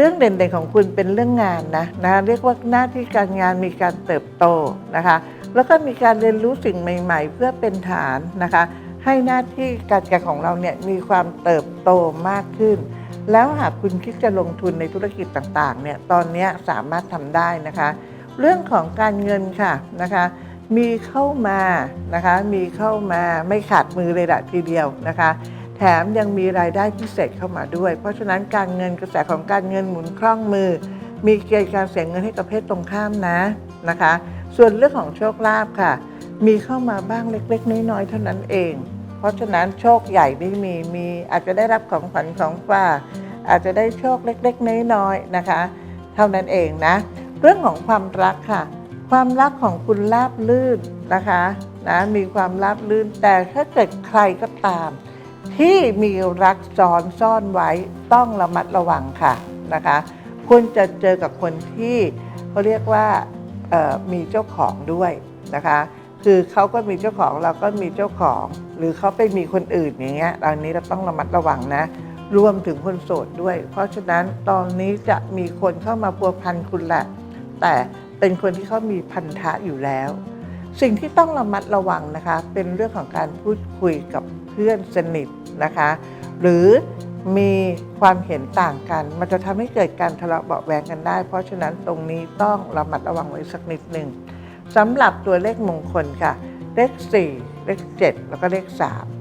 เรื่องเด่นๆของคุณเป็นเรื่องงานนะนะเรียกว่าหน้าที่การงานมีการเติบโตนะคะ แล้วก็มีการเรียนรู้สิ่งใหม่ ๆ เพื่อเป็นฐานนะคะ ให้หน้าที่การงานของเราเนี่ยมีความเติบโตมากขึ้น แล้วหากคุณคิดจะลงทุนในธุรกิจต่างๆเนี่ยตอนนี้สามารถทำได้นะคะ เรื่องของการเงินค่ะนะคะมีเข้ามานะคะ มีเข้ามาไม่ขาดมือเลยละทีเดียวนะคะ แถมยังมีรายได้พิเศษเข้ามาด้วย เพราะฉะนั้นการเงินกระแสของการเงินหมุนคล่องมือ มีเกณฑ์การเสียเงินให้กับเพศตรงข้ามนะนะคะ ส่วนเรื่องของโชคลาภค่ะ มีเข้ามาบ้างเล็กๆ น้อยๆเท่านั้นเอง เพราะฉะนั้นโชคใหญ่ไม่มีมีอาจจะได้รับของขวัญของฝากอาจจะได้โชคเล็กๆ น้อยๆนะคะ เท่านั้นเองนะ เรื่องของความรักค่ะ ความรักของคุณราบลื่นนะคะนะมีความราบลื่นแต่ถ้าเกิดใครก็ตาม ที่มีรักซ้อนซ่อนไว้ต้องระมัดระวังค่ะนะคะ คุณจะเจอกับคนที่เขาเรียกว่ามีเจ้าของด้วยนะคะ คือเขาก็มีเจ้าของเราก็มีเจ้าของ หรือเขาไปมีคนอื่นอย่างเงี้ยตอนนี้เราต้องระมัดระวังนะ รวมถึงคนโสดด้วย เพราะฉะนั้นตอนนี้จะมีคนเข้ามาพัวพันคุณแหละ แต่เป็นคนที่เขามีพันธะอยู่แล้ว สิ่งที่ต้องระมัดระวังนะคะ เป็นเรื่องของการพูดคุยกับ พื่อนสนิทนะคะ หรือมีความเห็นต่างกัน มันจะทำให้เกิดการทะเลาะเบาะแวงกันได้ เพราะฉะนั้นตรงนี้ต้องระมัดระวังไว้สักนิดหนึ่งสำหรับตัวเลขมงคลค่ะ เลข 4 เลข 7 แล้วก็เลข 3